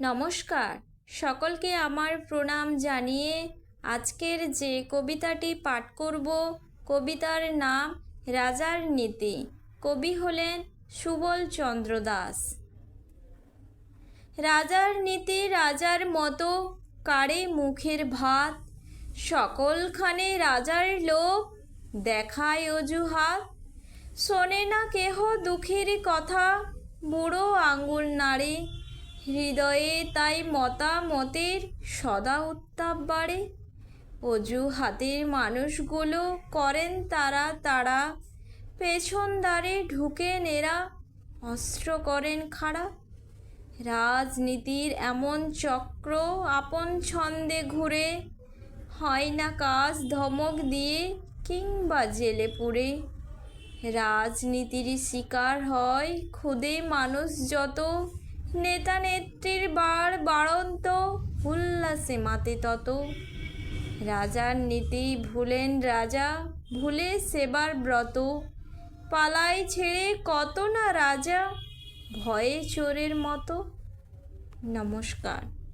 নমস্কার। সকলকে আমার প্রণাম জানিয়ে আজকের যে কবিতাটি পাঠ করব, কবিতার নাম রাজার নীতি। কবি হলেন সুবল চন্দ্র দাস। রাজার নীতি রাজার মতো, কারে মুখের ভাত? সকলখানে রাজার লোক দেখায় অজুহাত। শোনে না কেহ দুঃখের কথা, বুড়ো আঙ্গুল নাড়ে। হৃদয়ে তাই মতামতের সদা উত্তাপ বাড়ে। অজুহাতের মানুষগুলো করেন তারা তারা পেছন দ্বারে ঢুকেন এরা অস্ত্র করেন খাড়া। রাজনীতির এমন চক্র আপন ছন্দে ঘুরে, হয় না কাজ ধমক দিয়ে কিংবা জেলে পুড়ে। রাজনীতির শিকার হয় খুদে মানুষ যত নেতা নেত্রীর বার বাড়ন্ত উল্লাসে মাতে তত। রাজার নীতি ভুলেন রাজা, ভুলে সেবার ব্রত। পালাই ছেড়ে কত না রাজা, ভয়ে চোরের মতো। নমস্কার।